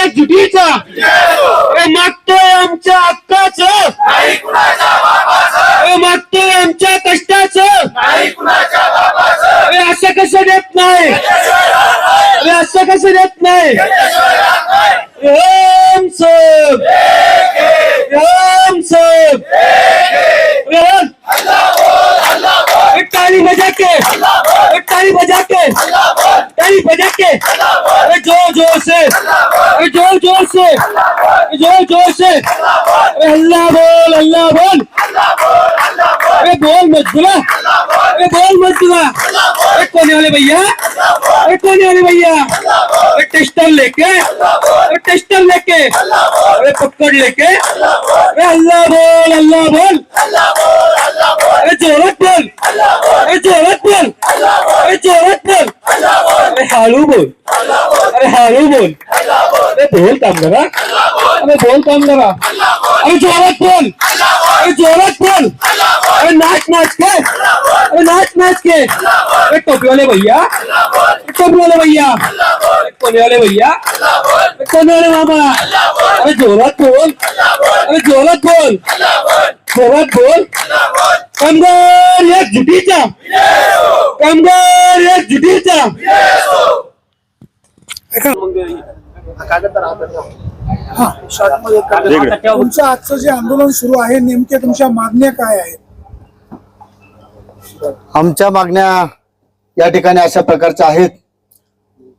आमच्या जुटीचा मागतोय आमच्या हक्काच. मागतोय आमच्या कष्टाच. असं कसं देत नाही? असं कसं देत नाही? राम सब राम सब टाळी बजा के टाळी बजा के टाळी बजा के ज़ोर ज़ोर से। ज़ोर ज़ोर से। ज़ोर ज़ोर से। अल्लाह बोल अल्लाह बोल। अरे बोल मत बुला। अरे बोल मत बुला। अरे कोने वाले भैया? अरे कोने वाले भैया? अरे टेस्टर लेके। अरे टेस्टर लेके। अरे पकड़ लेके। अरे अल्लाह बोल अल्लाह बोल। अरे जोरात बोल। अरे जोरात बोल। अरे जोरात बोल। अरे हालू बोल। अरे हालू बोल। अरे बोल काम करा अरे बोल काम करा अरे जोरात बोल। अरे जोरात बोल। अरे नाच नाच के। अरे नाच नाच के। अरे टोपी वाले भैया। टोपी वाले भैया। कोने वाले भैया। कोने वाले मामा। अरे जोरात बोल। अरे जोरात बोल। जोरात बोल। कामगार एक जुटीचा कामगार एक जुटीचा तुमचं आजचं जे आंदोलन सुरू आहे नेमके तुमच्या मागण्या काय आहेत? आमच्या मागण्या या ठिकाणी अशा प्रकारच्या आहेत.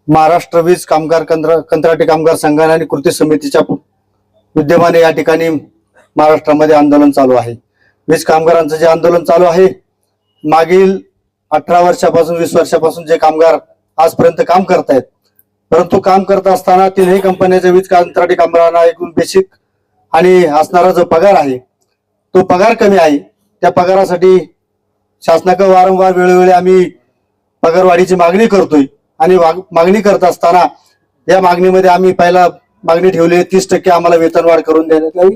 महाराष्ट्र वीज कामगार कंत्र कंत्राटी कामगार संघाने आणि कृती समितीच्या विद्यमाने या ठिकाणी महाराष्ट्रामध्ये आंदोलन चालू आहे. वीज कामगारांचं जे आंदोलन चालू आहे मागील अठरा वर्षापासून वीस वर्षापासून जे कामगार आजपर्यंत काम करतायत परंतु काम करत असताना तीनही कंपन्याच्या वीज कंत्राटी कामगारांना एकूण बेसिक आणि असणारा जो पगार आहे तो पगार कमी आहे. त्या पगारासाठी शासनाकडे वारंवार वेळोवेळी आम्ही पगारवाढीची मागणी करतोय. आणि मागणी करत असताना या मागणीमध्ये आम्ही पहिला मागणी ठेवली आहे तीस टक्के आम्हाला वेतनवाढ करून देण्यात यावी.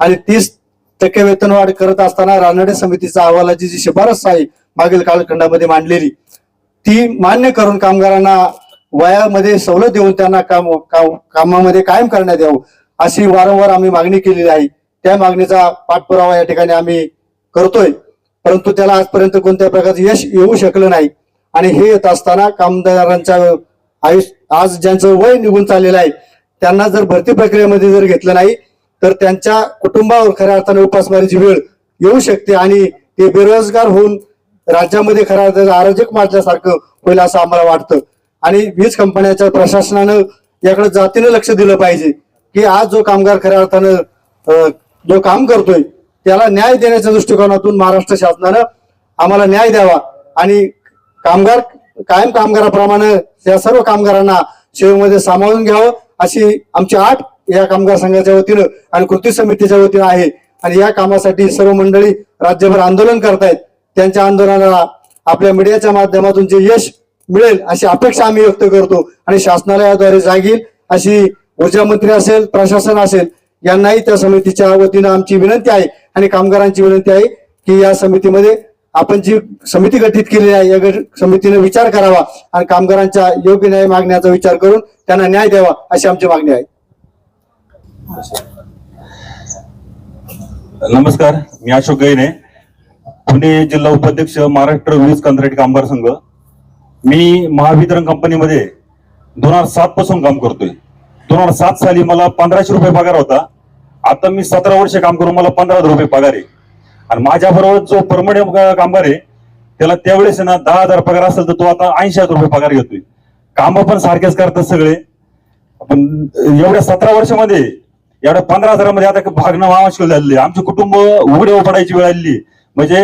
आणि तीस टक्के वेतनवाढ करत असताना रानडे समितीचा अहवालाची जी शिफारस आहे मागील कालखंडामध्ये मांडलेली ती मान्य करून कामगारांना वयामध्ये सवलत देऊन त्यांना काम काम- कामामध्ये कायम करण्यात यावं अशी वारंवार आम्ही मागणी केलेली आहे. त्या मागणीचा पाठपुरावा या ठिकाणी आम्ही करतोय. परंतु त्याला आजपर्यंत कोणत्या प्रकारचं यश येऊ शकलं नाही. आणि हे येत असताना कामदारांच्या आयुष्य आज ज्यांचं वय निघून चाललेलं आहे त्यांना जर भरती प्रक्रियेमध्ये जर घेतलं नाही तर त्यांच्या कुटुंबावर खऱ्या अर्थाने उपासमारीची वेळ येऊ शकते आणि ते बेरोजगार होऊन राज्यामध्ये खऱ्या अर्थाने आरोग्य माजल्यासारखं होईल असं आम्हाला वाटतं. आणि वीज कंपन्याच्या प्रशासनानं याकडे जातीनं लक्ष दिलं पाहिजे की आज जो कामगार खऱ्या अर्थानं जो काम करतोय त्याला न्याय देण्याच्या दृष्टिकोनातून महाराष्ट्र शासनानं आम्हाला न्याय द्यावा. आणि कामगार कायम कामगाराप्रमाणे या सर्व कामगारांना सेवेमध्ये सामावून घ्यावं अशी आमची आठ या कामगार संघाच्या वतीनं आणि कृती समितीच्या वतीनं आहे. आणि या कामासाठी सर्व मंडळी राज्यभर आंदोलन करतायत. त्यांच्या आंदोलनाला आपल्या मीडियाच्या माध्यमातून जे यश मिळेल अशी अपेक्षा आम्ही व्यक्त करतो. आणि शासनालयाद्वारे जागील अशी ऊर्जा मंत्री असेल प्रशासन असेल यांनाही त्या समितीच्या वतीनं आमची विनंती आहे आणि कामगारांची विनंती आहे की या समितीमध्ये आपण जी समिती गठीत केलेली आहे या समितीने विचार करावा आणि कामगारांच्या योग्य न्याय मागण्याचा विचार करून त्यांना न्याय द्यावा अशी आमची मागणी आहे. नमस्कार मी अशोक गैने पुणे जिल्हा उपाध्यक्ष महाराष्ट्र वीज कंत्राटी कामगार संघ. मी महावितरण कंपनीमध्ये दोन हजार सात पासून काम करतोय. दोन हजार सात साली मला पंधराशे रुपये पगार होता. आता मी सतरा वर्ष काम करून मला पंधरा हजार रुपये पगार आहे. आणि माझ्या बरोबर जो परमनंट कामगार आहे त्याला त्यावेळेस आहे ना दहा हजार पगार असेल तर तो आता ऐंशी हजार रुपये पगार घेतोय. काम पण सारखेच करतात सगळे. पण एवढ्या सतरा वर्षामध्ये एवढ्या पंधरा हजारामध्ये आता भागणं आवश्यक झालेली आहे. आमचे कुटुंब उघडे उपडायची वेळ आलेली म्हणजे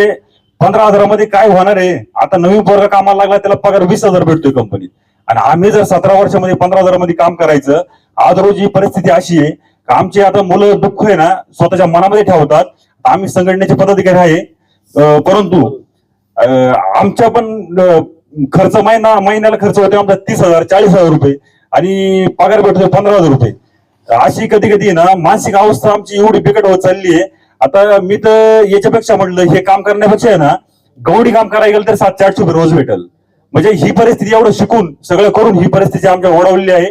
पंधरा हजारामध्ये काय होणार आहे? आता नवीन पोरगा कामाला लागला त्याला पगार वीस हजार भेटतोय कंपनीत आणि आम्ही जर सतरा वर्षामध्ये पंधरा हजारामध्ये काम करायचं आज रोज ही परिस्थिती अशी आहे का आमची आता मुलं दुःख आहे ना स्वतःच्या मनामध्ये ठेवतात. आम्ही संघटनेचे पदाधिकारी आहे. परंतु आमच्या पण खर्च महिना महिन्याला खर्च होतो आमचा तीस हजार चाळीस हजार रुपये. आणि पगार भेटतोय पंधरा हजार रुपये. अशी कधी कधी ना मानसिक अवस्था आमची एवढी बिकट होत चालली आहे आता मी तर याच्यापेक्षा म्हटलं हे काम करण्यापेक्षा आहे ना गवडी काम करायला गेलं तर सातशे आठशे रुपये रोज भेटल. म्हणजे ही परिस्थिती एवढं शिकून सगळं करून ही परिस्थिती आमच्या ओढवलेली आहे.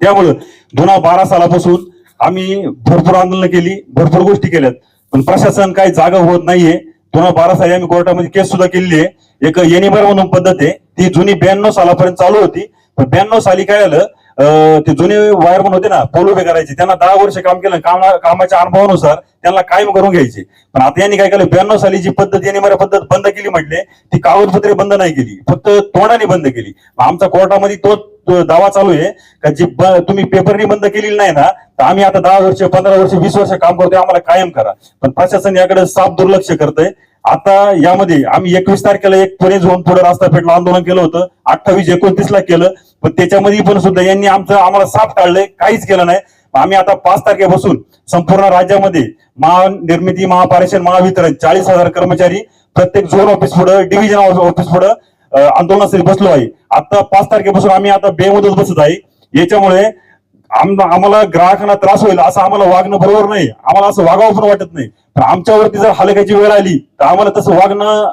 त्यामुळं दोन बारा सालापासून आम्ही भरपूर आंदोलन केली भरपूर गोष्टी केल्यात. पण प्रशासन काही जागा होत नाहीये. दोन बारा साली आम्ही कोर्टामध्ये केस सुद्धा केलेली आहे. एक येणीबार म्हणून पद्धत आहे. ती जुनी ब्याण्णव सालापर्यंत चालू होती. पण ब्याण्णव साली काय झालं ते जुने वायरमन होते ना पोल उभे करायचे. त्यांना दहा वर्ष काम केलं कामा कामाच्या अनुभवानुसार त्यांना कायम करून घ्यायचे. पण आता यांनी काय केलं ब्याण्णव साली जी पद्धत यांनी मला पद्धत बंद केली म्हटले ती कागदपत्रे बंद नाही केली. फक्त तोंडाने बंद केली. आमचा कोर्टामध्ये तो दावा चालू आहे का जी तुम्ही पेपरनी बंद केलेली नाही ना तर आम्ही आता दहा वर्ष पंधरा वर्ष वीस वर्ष काम करतोय आम्हाला कायम करा. पण प्रशासन याकडे साफ दुर्लक्ष करतंय. आता यामध्ये आम्ही एकवीस तारखेला एक पुणे झोन पुढे रास्ता पेटला आंदोलन केलं होतं. अठ्ठावीस एकोणतीस ला केलं. पण त्याच्यामध्ये पण सुद्धा यांनी आमचं आम्हाला साफ काढलंय. काहीच केलं नाही. आम्ही आता पाच तारखेपासून संपूर्ण राज्यामध्ये महानिर्मिती महापारेषण महावितरण चाळीस हजार कर्मचारी प्रत्येक झोन ऑफिस पुढे डिव्हिजन ऑफिस पुढे आंदोलनासाठी बसलो आहे. आता पाच तारखेपासून आम्ही आता बेमुदत बसत आहे. याच्यामुळे आम्हाला ग्राहकांना त्रास होईल असं आम्हाला वागणं बरोबर नाही. आम्हाला असं वागावं पण वाटत नाही. पण आमच्यावरती जर हलकाची वेळ आली तर आम्हाला तसं वागणं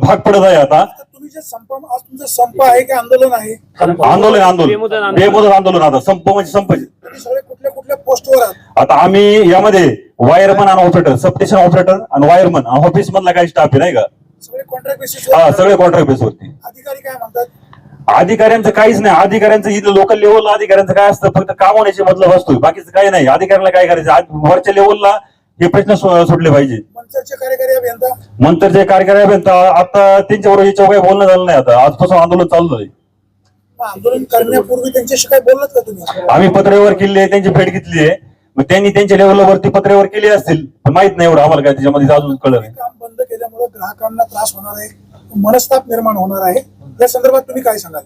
भाग पडत आहे आता. आता तुम्ही जे संप आज तुमचा संप आहे की आंदोलन आहे? आंदोलन आंदोलन. बेमुदत आंदोलन. आता. संप म्हणजे संप. कुठल्या कुठल्या पोस्टवर आता आम्ही यामध्ये वायरमन आणि ऑपरेटर सबस्टेशन ऑपरेटर आणि वायरमन. ऑफिस मधला काही स्टाफ आहे नाही का? सगळे कॉन्ट्रॅक्ट बेसिस हा सगळे कॉन्ट्रॅक्ट बेसवरती अधिकारी काय म्हणतात? अधिकाऱ्यांचं काहीच नाही. अधिकाऱ्यांचं इथं लोकल लेवलला अधिकाऱ्यांचं काय असतं? फक्त काम होण्याची मतलब असतो बाकीचं काही नाही. अधिकाऱ्याला काय करायचं? आज वरच्या लेवलला हे प्रश्न सुटले पाहिजे. मंचरचे कार्यकारी अभियंता? आता त्यांच्याबरोबर याच्यावर काही बोलणं झालं नाही आता. आजपासून आंदोलन चालू मग आंदोलन करण्यापूर्वी त्यांच्याशी काय बोललात का तुम्ही? आम्ही पत्रेवर केली आहे त्यांची भेट घेतली आहे. मग त्यांनी त्यांच्या लेवलला वरती पत्रेवर केली असतील. पण माहीत नाही एवढं आम्हाला काय त्याच्यामध्ये अजून कळलं नाही. काम बंद केल्यामुळे ग्राहकांना त्रास होणार आहे. मनस्ताप निर्माण होणार आहे. या संदर्भात तुम्ही काय सांगाल?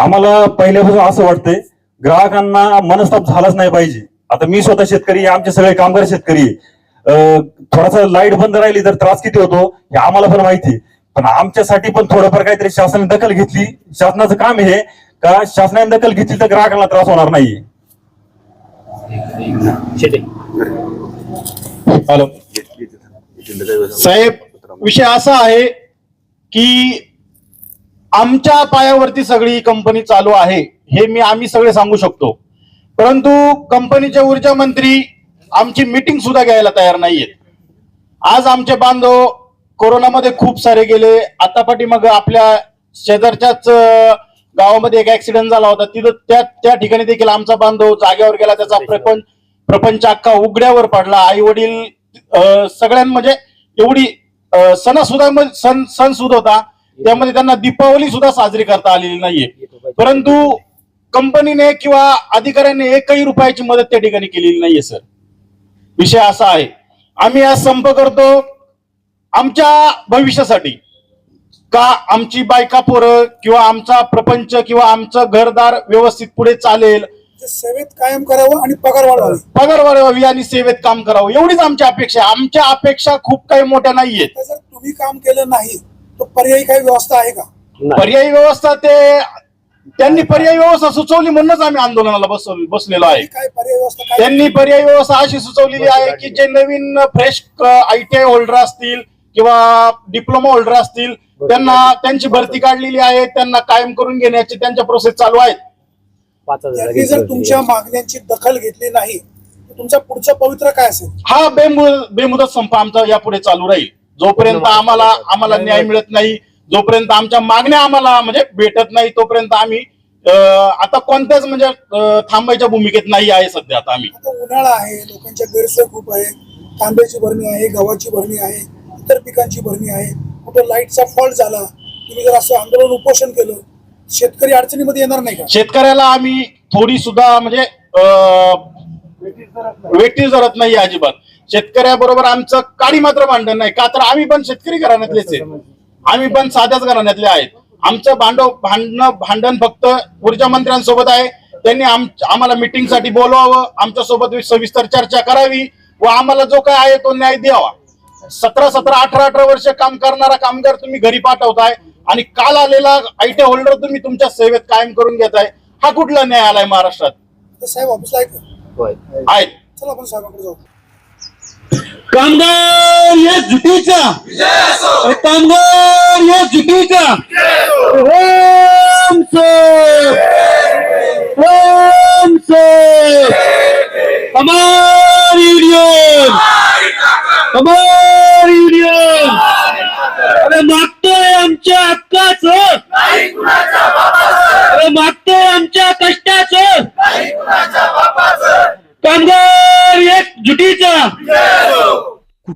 आम्हाला पहिल्यापासून असं वाटतंय ग्राहकांना मनस्ताप झालाच नाही पाहिजे. आता मी स्वतः शेतकरी आहे, आमचे सगळे कामगार शेतकरी थोडासा लाइट बंद राहिली तर त्रास किती होतो हे आम्हाला पण माहिती. पण आमच्यासाठी पण थोडंफार काहीतरी शासनाने दखल घेतली. शासनाचं काम हे. का शासनाने दखल घेतली तर ग्राहकांना त्रास होणार नाहीये. हॅलो. साहेब विषय असा आहे की आमच्या पायावरती सगळी कंपनी चालू आहे हे मी आम्ही सगळे सांगू शकतो. परंतु कंपनीचे ऊर्जा मंत्री आमची मीटिंग सुद्धा घ्यायला तयार नाहीयेत. आज आमचे बांधव कोरोनामध्ये खूप सारे गेले. आता पाठीमाग आपल्या शेजारच्याच गावामध्ये एक ऍक्सिडेंट झाला होता. तिथं त्या त्या ठिकाणी देखील आमचा बांधव जागेवर गेला. त्याचा प्रपंच प्रपंच अख्खा उघड्यावर पडला. आई वडील सगळ्यां म्हणजे एवढी अं, सणसुद्धा सण सण सुद होता. त्यामध्ये त्यांना दीपावली सुद्धा साजरी करता आलेली नाहीये. परंतु कंपनीने किंवा अधिकाऱ्यांनी एकही रुपयाची मदत त्या ठिकाणी केलेली नाहीये सर. विषय असा आहे. आम्ही आज संप करतो. आमच्या भविष्यासाठी का आमची बायका पोरं किंवा आमचा प्रपंच किंवा आमचं घरदार व्यवस्थित पुढे चालेल? सेवेत कायम करावं आणि पगार वाढवावी. पगार वाढवावी आणि सेवेत काम करावं. एवढीच आमची अपेक्षा आहे. आमच्या अपेक्षा खूप काही मोठ्या नाहीयेत. जर तुम्ही काम केलं नाही तर पर्यायी काही व्यवस्था आहे का? पर्यायी व्यवस्था ते त्यांनी पर्यायी व्यवस्था सुचवली म्हणूनच आम्ही आंदोलनाला बस बसलेलो आहे. ती काय पर्यायी व्यवस्था काय त्यांनी पर्यायी व्यवस्था अशी सुचवलेली आहे की जे नवीन फ्रेश आयटीआय होल्डर असतील किंवा डिप्लोमा होल्डर असतील त्यांना त्यांची भरती काढलेली आहे त्यांना कायम करून घेण्याची त्यांच्या प्रोसेस चालू आहेत. त्यांनी जर तुमच्या मागण्यांची दखल घेतली नाही तर तुमचा पुढचं पवित्र काय असेल? हा बेमु बेमुदत संप आमचा यापुढे चालू राहील. जोपर्यंत आम्हाला आम्हाला न्याय मिळत नाही जोपर्यंत आमच्या मागण्या आम्हाला म्हणजे भेटत नाही तोपर्यंत आम्ही आता कोणत्याच म्हणजे थांबायच्या भूमिकेत नाही आहे सध्या आता आम्ही. आता उन्हाळा आहे लोकांच्या गैरसोय खूप आहे कांद्याची भरणी आहे गव्हाची भरणी आहे इतर पिकांची भरणी आहे. कुठं लाईटचा फॉल्ट झाला तुम्ही जर असं आंदोलन उपोषण केलं शेतकरी अडचणीमध्ये येणार नाही का? शेतकऱ्याला आम्ही थोडी सुद्धा म्हणजे व्यक्ती धरत नाही अजिबात. शेतकऱ्याबरोबर आमचं काडी मात्र भांडण नाही. का तर आम्ही पण शेतकरी घराण्यातलेच आहे. आम्ही पण साध्याच घराण्यातले आहेत. आमचं भांडव भांडणं भांडण फक्त ऊर्जा मंत्र्यांसोबत आहे. त्यांनी आम आम्हाला meeting साठी बोलवावं. आमच्यासोबत सविस्तर चर्चा करावी व आम्हाला जो काय आहे तो न्याय द्यावा. सतरा सतरा अठरा अठरा वर्ष काम करणारा कामगार तुम्ही घरी पाठवताय आणि काल आलेला आयटी होल्डर तुम्ही तुमच्या सेवेत कायम करून घेताय. हा कुठला न्याय आलाय महाराष्ट्रात? साहेब ऑफिसला आहे का? आहेत चला आपण साहेबांकडे जाऊ कामगार या जुटीचा. कामगार या जुटीचा. ओम सर ओम सर हमारी युनियन हमारी युनियन अरे मागतोय आमच्या हक्काच. अरे मागतोय आमच्या कष्ट